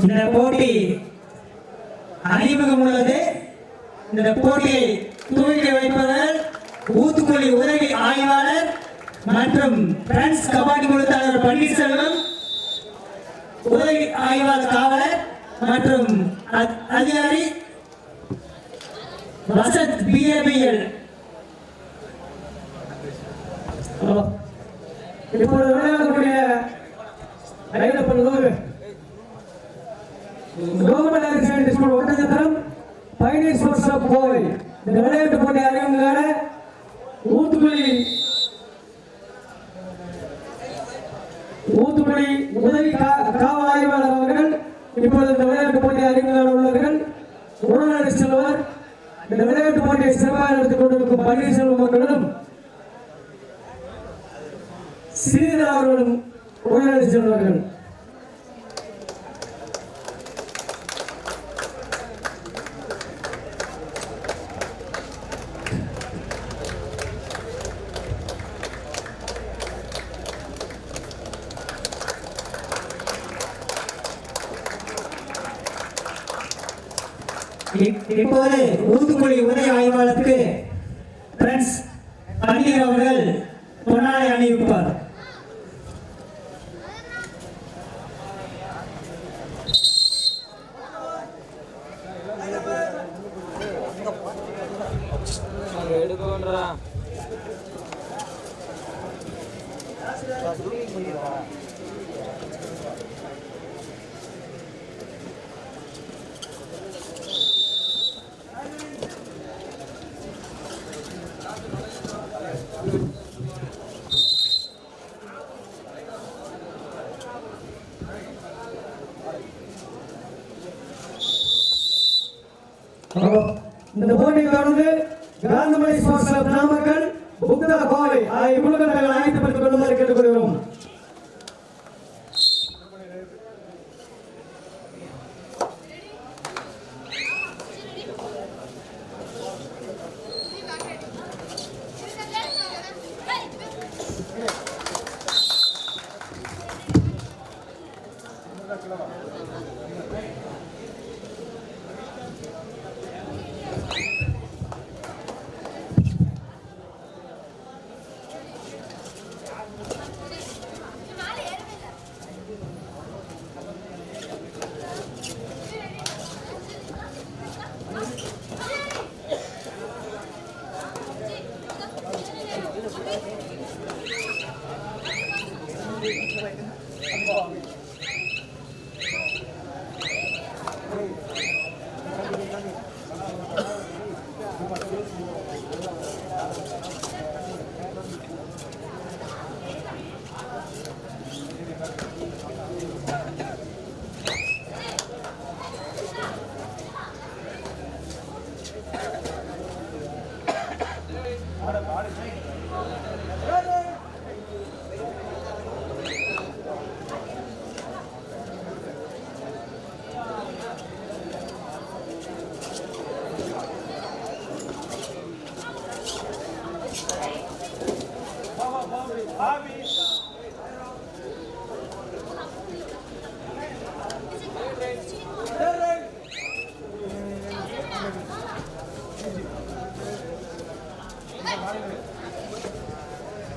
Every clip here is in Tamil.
இந்த போட்டி அறிமுகம் உள்ளது. இந்த போட்டியை துவக்கி வைப்பவர் ஊத்துக்குழி உதவி ஆய்வாளர் மற்றும் பிரான்ஸ் கபாடி குழு தலைவர் பன்னீர்செல்வம் உதவி ஆய்வாளர் காவலர் மற்றும் அதிகாரி வசத் பிஏபிஎல் இப்பொழுது விளையாடக்கூடிய Ayyappan government higher secondary school Oddanchatram பைனி sports club Kovai இந்த விளையாட்டு போட்டி அறிமுகமான ஊத்துக்குழி ஊத்துக்குழி உதவி காவல் ஆய்வாளர் அவர்கள் இப்பொழுது இந்த விளையாட்டு போட்டி அறிமுகமான உள்ளவர்கள் உடனடி செல்வர். இந்த விளையாட்டு போட்டியை சிறப்பாக எடுத்துக் கொண்டிருக்கும் பன்னீர்செல்வம் மக்களும் ஸ்ரீதர் அவர்களும் உடனடி செல்வார்கள். இப்போது ஊத்துக்குழி உதய ஆய்வாளருக்கு பிரெண்ட்ஸ் பன்னீர் அவர்கள் பொன்னாடை அணிவிப்பார். Oh,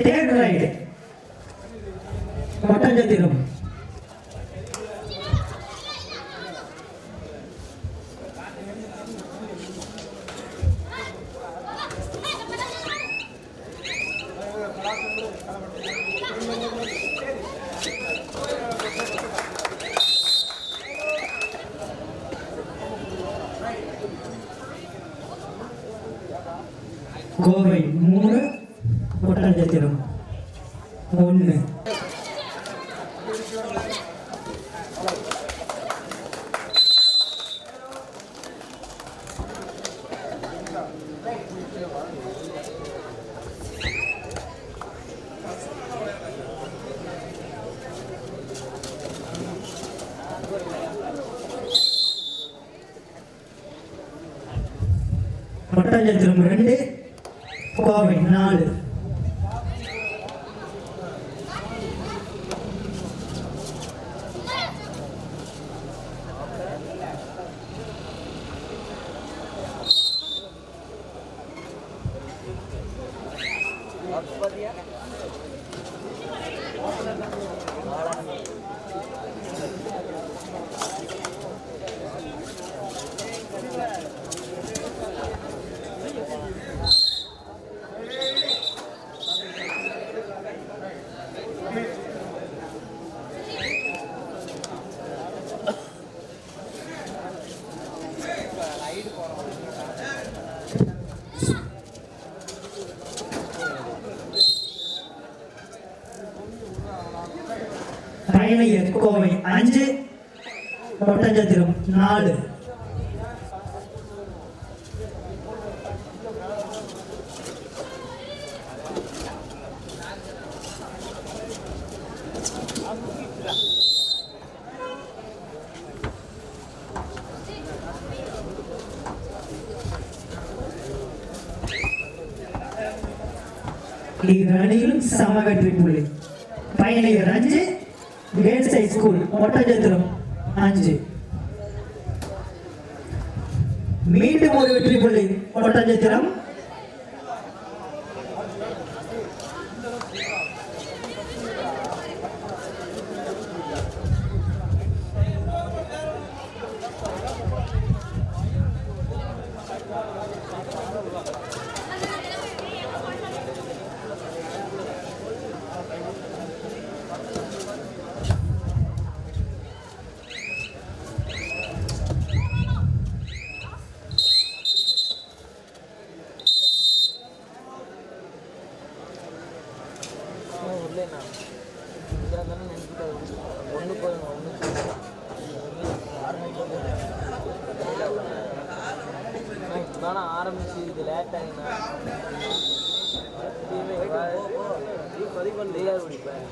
third raid Mattanchatram Kovai மூணு மட்டஞ்சத்திரம் ஒன்று மட்டஞ்சத்திரம் ரெண்டு கோவை நாலு பயணியர் கோவை அஞ்சு ஒட்டஞ்சத்திரம் நாலு இரு அணியிலும் சம வெற்றி புள்ளி பயணியர் அஞ்சு கேர்ள்ஸ் ஹை ஸ்கூல் ஒட்டஞ்சத்திரம் அஞ்சு. மீண்டும் ஒரு வெற்றி புள்ளி. ஒட்டஞ்சத்திரம் இதாக இருந்தாலும் நினைக்கிட்டு ஒன்று போதும் ஒன்று நானும் ஆரம்பிச்சு இது லேட் ஆகினா பதிவு குடிப்பேன்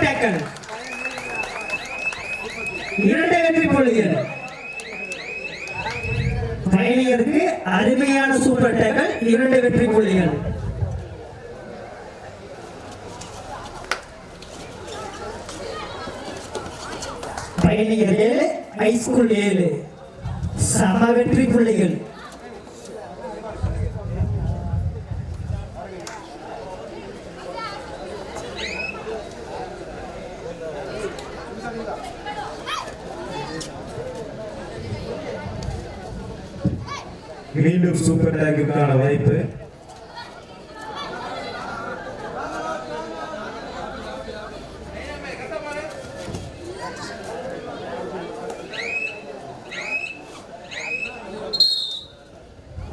டேக்கல் இரண்டு வெற்றி புள்ளிகள் பயணியருக்கு அருமையான சூப்பர் டேக்கல் இரண்டு வெற்றி புள்ளிகள் பயணியர் ஏழு ஹைஸ்கூல் ஏழு. சம வெற்றி புள்ளிகள் மீண்டும் சூப்பர் டேக்குக்கான வாய்ப்பு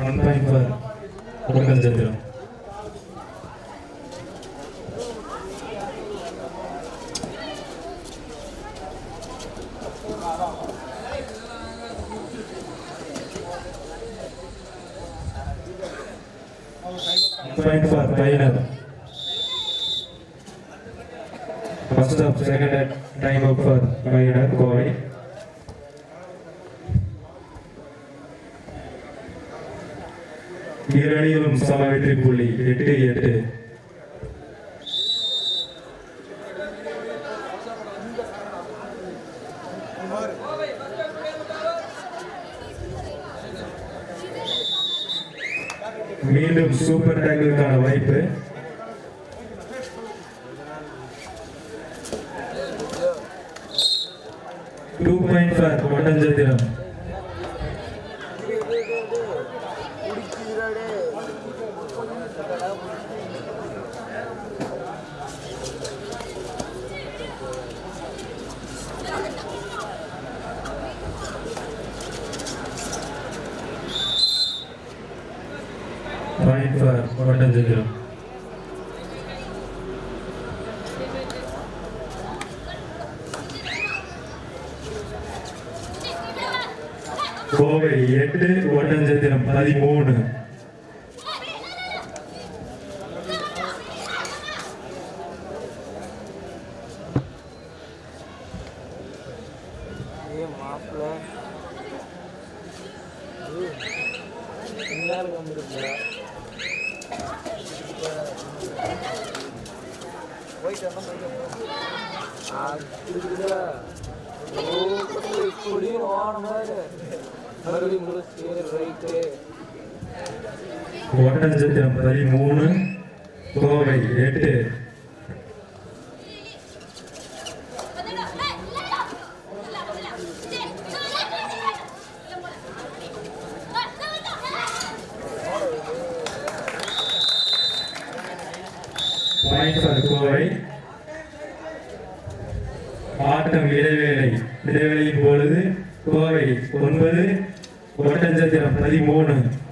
one point for Oddanchatram for Pioneer. First up, second time up for Pioneer Kovai. இரு அணியிலும் சம வெற்றி புள்ளி எட்டு எட்டு மீண்டும் சூப்பர் டேக்கிற்கான வாய்ப்பு. Two point five Mandanchatram point for Oddanchatram Kovai எட்டு ஒட்டஞ்சத்திரம் பதிமூணு. ஒட்டஞ்சத்திரம் பதிமூணு கோவை எட்டு. Point for Kovai. ஆட்டம் இடைவேளை. இடைவேளையின் பொழுது கோவை ஒன்பது ஒட்டஞ்சத்திரம் பதிமூணு.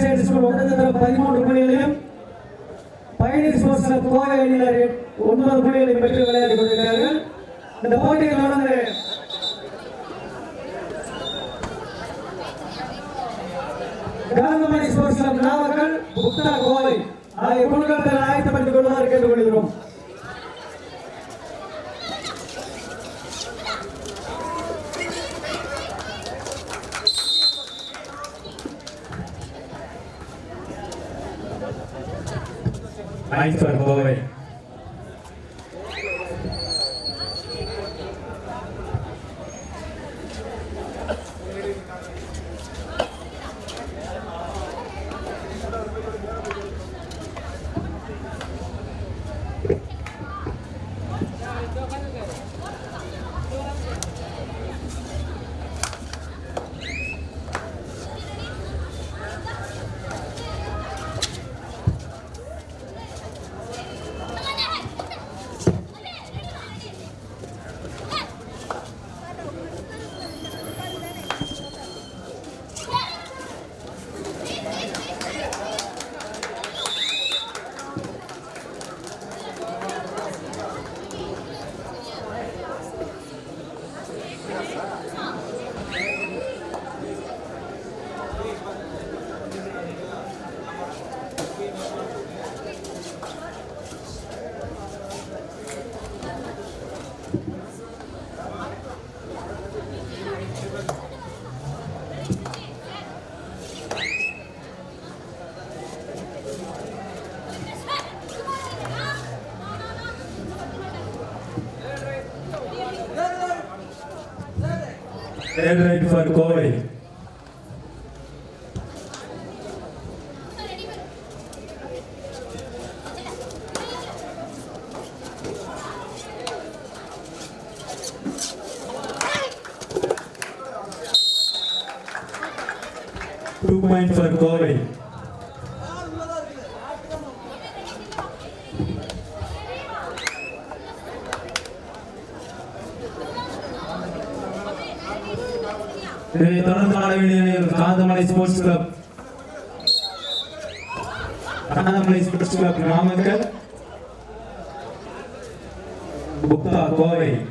Government higher secondary school Oddanchatram பதிமூன்று புள்ளிகளையும் பயணி ஸ்போர்ட்ஸ் கோவை அணியினர் ஒன்பது புள்ளிகளையும் பெற்று விளையாடி கொண்டிருக்கிறார்கள். இந்த போட்டியில் தொடர்ந்து காந்தமணி ஸ்போர்ட்ஸ் கிளப் நாமக்கல் புக்தா கோவை ஆகிய குழுக்கள் ஆயத்தப்படுத்திக் கொள்ளுமாறு கேட்டுக்கொள்கிறோம் point for Edward Van Coy, இதை தொடர்ந்து ஆட வேண்டிய Kanthamalai sports club Kanthamalai sports club Namakkal. Bukta Kovai.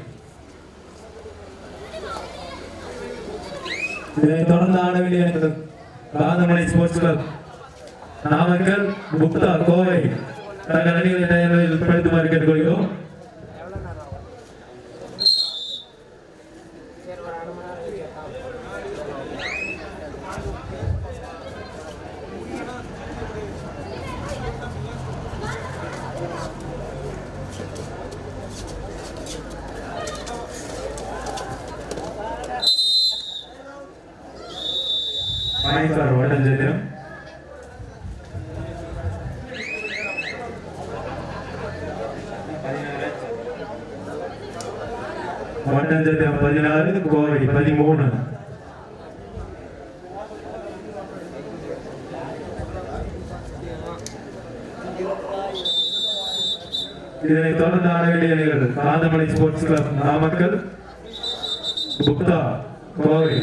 இதனைத் தொடர்ந்து ஆட வேண்டிய காந்தமலை ஸ்போர்ட்ஸ் கிளப் நாமக்கல் புக்தா கோவை. தங்கள் அணிகளை தயாரில் படுத்துமாறு கேட்டுக்கொள்கிறோம். மாய்க்கார் வட்டஞ்சத்திரம் வட்டஞ்சத்திரம் பதினாறு கோவை பதிமூணு. இதனைத் தொடர்ந்து ஆட வேண்டிய அணிகள் Kanthamalai sports club Namakkal Bukta Kovai.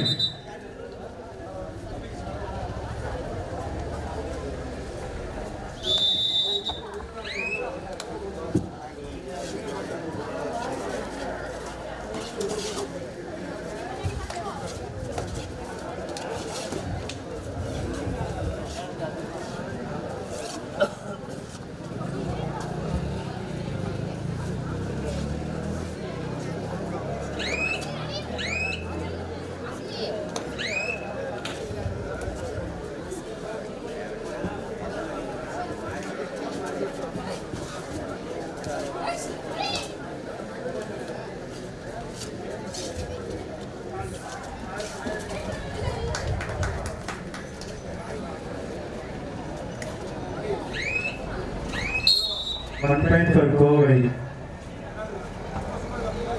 One point for Kovai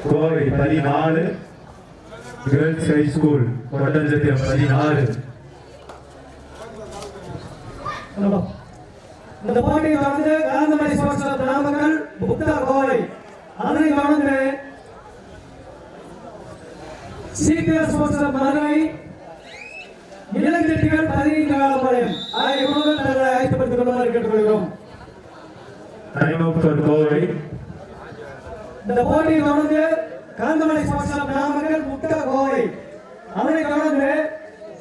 Kovai பதினாலு கேர்ள்ஸ் ஹை ஸ்கூல் ஒட்டஞ்சத்தியம் பதினாலு இந்த போட்டியை தொடர்ந்து காந்தமணி ஸ்போர்ட்ஸ் கிளப் நாமக்கல் புத்தா கோவை. அதனை தொடர்ந்து சிபிஎஸ் ஸ்போர்ட்ஸ் மதுரை. இளஞ்செட்டிகள் பதினைந்து காலம் வரையும் ஆகிய குழுக்கள் தங்களை ஆயத்தப்படுத்திக் கொள்ளுமாறு கேட்டுக்கொள்கிறோம் டைம் கோவை இந்த போட்டியை தொடர்ந்து காந்தமலை ஸ்போர்ட்ஸ் கிளப் நாமக்கல் முட்டா கோவை அதனை தொடர்ந்து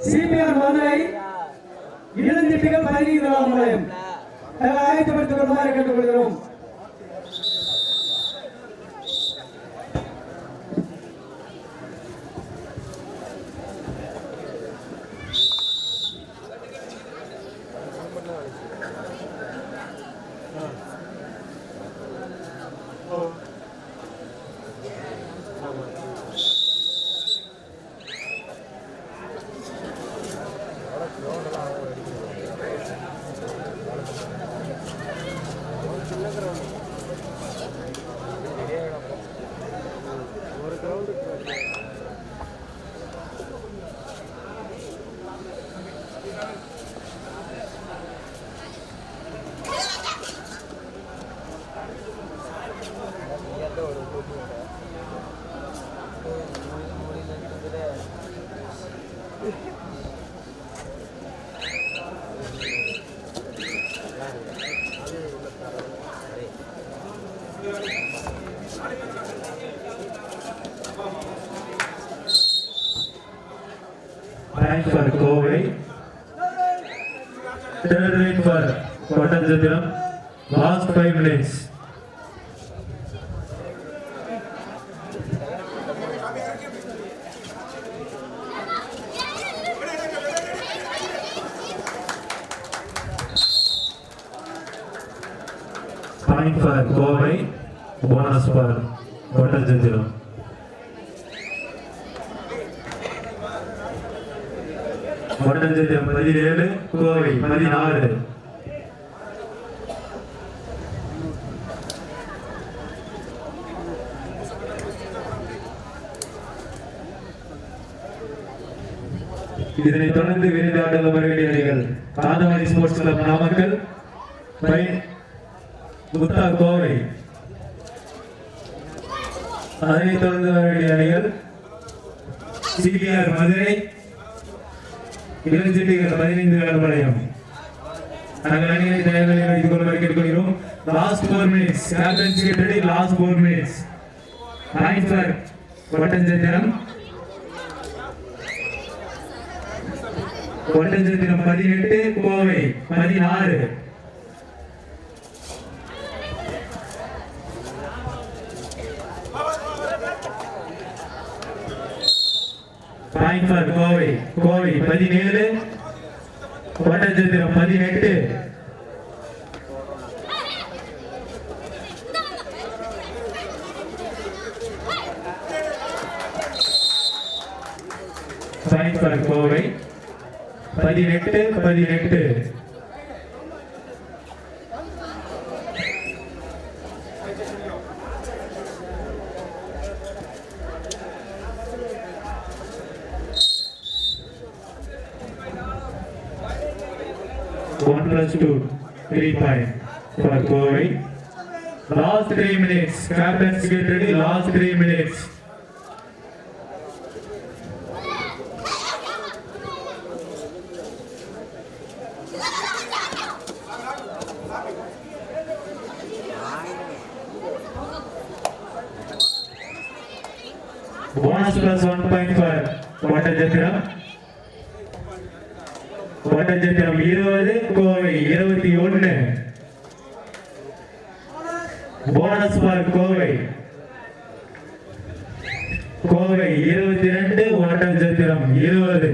சிபிஆர் மதுரை இளஞ்சிட்டிகள் பதினைந்து காலப்பாளையம் தங்களை ஆயத்தப்படுத்திக் கேட்டுக்கொள்கிறோம் point for Kovai third raid for Oddanchatram last five minutes point for Kovai bonus for Oddanchatram Oddanchatram பதினேழு கோவை பதினாறு இதனை தொடர்ந்து விருந்தாடல் ஆட்டங்கள் வர அணிகள் காந்தமணி ஸ்போர்ட்ஸ் கிளப் நாமக்கல் பை- முத்தா கோவை. அதனைத் தொடர்ந்து வர அணிகள் சிபிஆர் மதுரை இளஞ்சிட்டிகள் பதினைந்து கடற்படையும் நாங்கள் அணிகளை தயாரிகளை வைத்துக் கொள்ள கேட்டுக்கொள்கிறோம் last four minutes captains get last four minutes point for Oddanchatram பதினெட்டு கோவை பதினாறு. பாயிண்ட் ஃபார் கோவை கோவை பதினேழு. ஒட்டஞ்சத்திரம் பதினெட்டு. பாயிண்ட் ஃபார் கோவை பதினெட்டு பதினெட்டு One plus two, three point for Kovai. Last three minutes, captains get ready, last three minutes. Bonus plus one point for Vatajatiram. Vatajatiram இருபது கோவை இருபத்தி ஒன்னு போனஸ் ஃபார் கோவை. கோவை இருபத்தி ரெண்டு ஒட்டஞ்சத்திரம் இருபது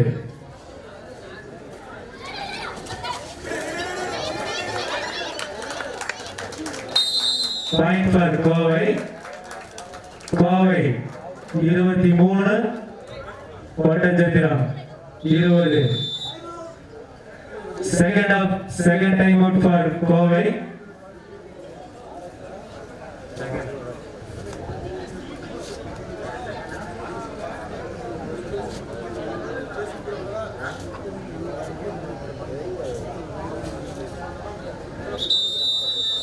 பாயிண்ட் ஃபார் கோவை கோவை இருபத்தி மூணு ஒட்டஞ்சத்திரம் இருபது. Second half second time out for Kovai.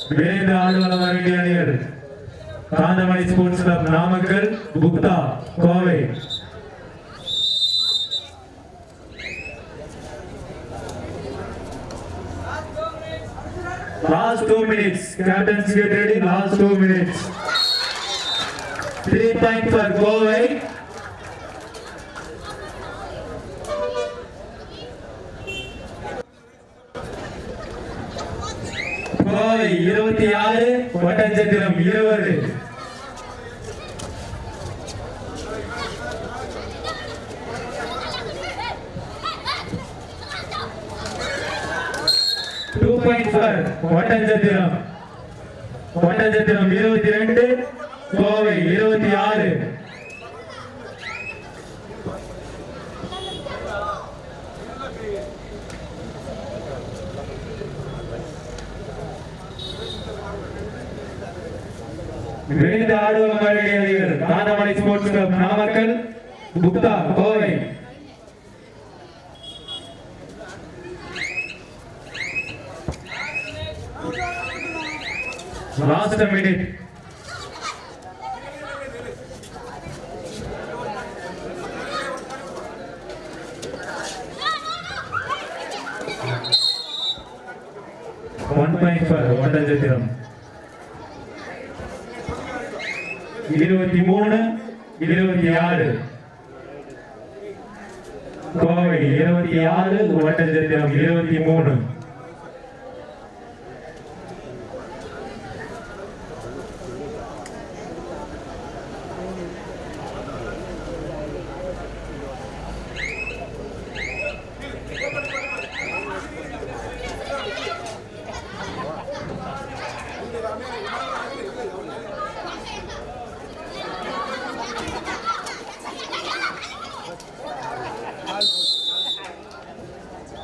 விரைந்து ஆடுவலம் வர அணிகள். Kanthamani sports club Namakkal Bukta Kovai. Last two minutes, captains get ready, last two minutes. Three point for Kovai. Kovai இருபத்தி ஆறு ஒட்டஞ்சத்திரம் இருபது பாயிண்ட் ஃபோர் ஒட்டஞ்சத்திரம் ஒட்டஞ்சத்திரம் இருபத்தி ரெண்டு கோவை இருபத்தி ஆறு. விரைந்து ஆடுவோம் அணிகள் sports club Namakkal Bukta Kovai. Last minute. One point for Oddanchatram இருபத்தி மூணு இருபத்தி ஆறு. கோவை இருபத்தி ஆறு ஒட்டஞ்சத்திரம் இருபத்தி மூணு.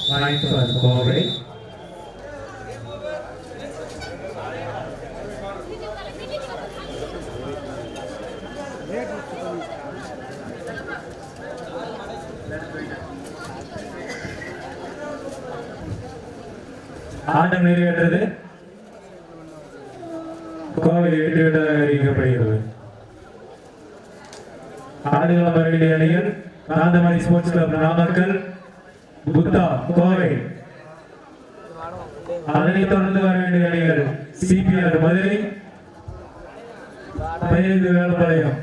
Point for ஆட்டம் நிறைவேற்றது. கோவில் எட்டு பெற்றதாக அறிவிக்கப்படுகிறது. ஆடுகளம் வரவேண்டிய அணிகள் காந்தமணி ஸ்போர்ட்ஸ் கிளப் நாமக்கல் புத்தா கோவை. அதனைத் தொடர்ந்து வர வேண்டிய அணிகள் சிபிஆர் மதுரை. பதினைந்து வேலப்பாளையம்